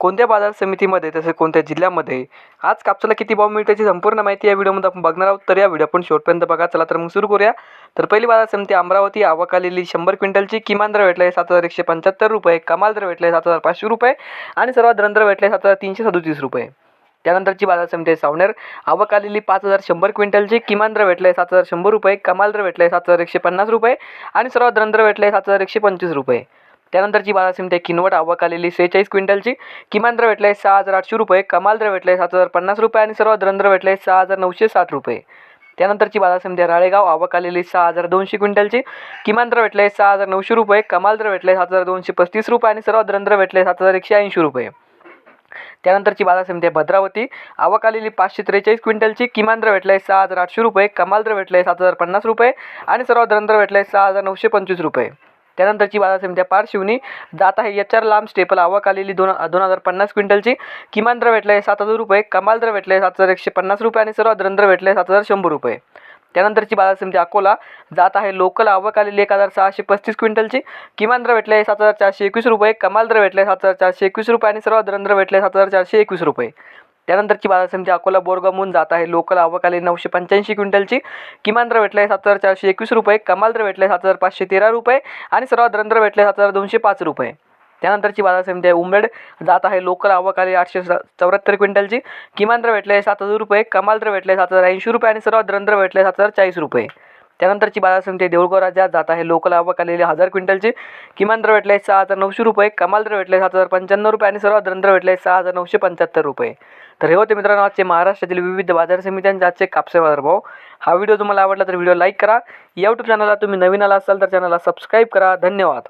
कोणत्या बाजार समितीमध्ये तसेच कोणत्या जिल्ह्यामध्ये आज कापसाला किती भाव मिळते याची संपूर्ण माहिती या व्हिडिओमध्ये आपण बघणार आहोत. तर या व्हिडिओ आपण शेवटपर्यंत बघा. चला तर मग सुरू करूया. तर पहिली बाजार समिती अमरावती. आवक आलेली शंभर क्विंटलची. किमान दर भेटले सात हजार एकशे पंच्याहत्तर रुपये. कमाल दर भेटले सात हजार पाचशे रुपये. आणि सर्वात दर भेटले सात हजार तीनशे सदोतीस रुपये. त्यानंतरची बाजार समिती आहे सावनेर. आवक आलेली पाच हजार शंभर क्विंटलची. किमान दर भेटले सात हजार शंभर रुपये. कमाल दर भेटले सात हजार एकशे पन्नास रुपये. आणि सर्वात दर भेटले सात हजार एकशे पंचवीस रुपये. त्यानंतरची बाजार समिती किनवट आवक आलेली सेहेचाळीस क्विंटलची. किमान दर आहे सहा हजार आठशे रुपये कमाल दर आहे सात हजार पन्नास रुपये आणि सर्वात दर भेटले सहा हजार नऊशे साठ रुपये. त्यानंतरची बाजार समिती राळेगाव आवक आलेली सहा हजार दोनशे क्विंटलची. किमान दर भेटले सहा हजार नऊशे रुपये कमाल दर आहे सात हजार दोनशे पस्तीस रुपये आणि सर्वात दर भेटले सात हजार एकशे ऐंशी रुपये. त्यानंतरची बाजार समिती आहे भद्रावती आवक आलेली पाचशे त्रेचाळीस क्विंटलची. किमान दर आहे सहा हजार आठशे रुपये कमाल दर आहे सात हजार पन्नास रुपये आणि सर्वात दर आहे सहा हजार नऊशे पंचवीस रुपये. त्यानंतरची बाजार समित्या आहे पारशिवनी जात आहे एच आर लांब स्टेपल. आवक आलेली दोन दोन हजार पन्नास क्विंटलची. किमान दर भेटले सात हजार रुपये. कमाल दर भेटले सात हजार एकशे पन्नास रुपये आणि सर्वात दर भेटले सात हजार शंभर रुपये. त्यानंतरची बाजार समिती अकोला. जात आहे लोकल. आवक आलेली एक हजार सहाशे पस्तीस क्विंटलची. किमान दर भेटले सात हजार चारशे एकवीस रुपये. कमाल दर भेटले सात हजार चारशे एकवीस रुपये आणि सर्वात दर भेटले सात हजार चारशे एकवीस रुपये. त्यानंतरची बाजार समिती अकोला बोरगामून जात आहे. लोकल आवक नऊशे पंच्याऐंशी क्विंटलची. किमान दर भेटले सात हजार चारशे एकवीस रुपये. कमाल दर भेटले सात हजार पाचशे तेरा रुपये. आणि सर्वात दरंतर भेटला आहे सात हजार दोनशे पाच रुपये. त्यानंतरची बाजार समिती आहे उमरेड जात आहे. लोकल आवक आली आठशे चौऱ्याहत्तर क्विंटलची. किमान दर भेटले सात हजार रुपये. कमाल दर भेटले सात हजार ऐंशी रुपये. आणि सर्वात दर भेटले सात हजार चाळीस रुपये. त्यानंतरची बाजार समिती देऊळगाव राज्यात जात आहे. लोकल आवक आलेली हजार क्विंटलची. किमान दर भेटले सहा हजार नऊशे रुपये. कमाल दर भेटले सात हजार पंच्याण्णव रुपये आणि सर्वात दर भेटले सहा हजार नऊशे पंच्याहत्तर रुपये. तर हे होते मित्रांनो आजचे महाराष्ट्रातील विविध बाजार समित्यांचे आजचे कापसे बाजारभाव. हा व्हिडिओ तुम्हाला आवडला तर व्हिडिओ लाईक करा. यूट्यूब चॅनलला तुम्ही नवीन आला असाल तर चॅनलला सबस्क्राईब करा. धन्यवाद.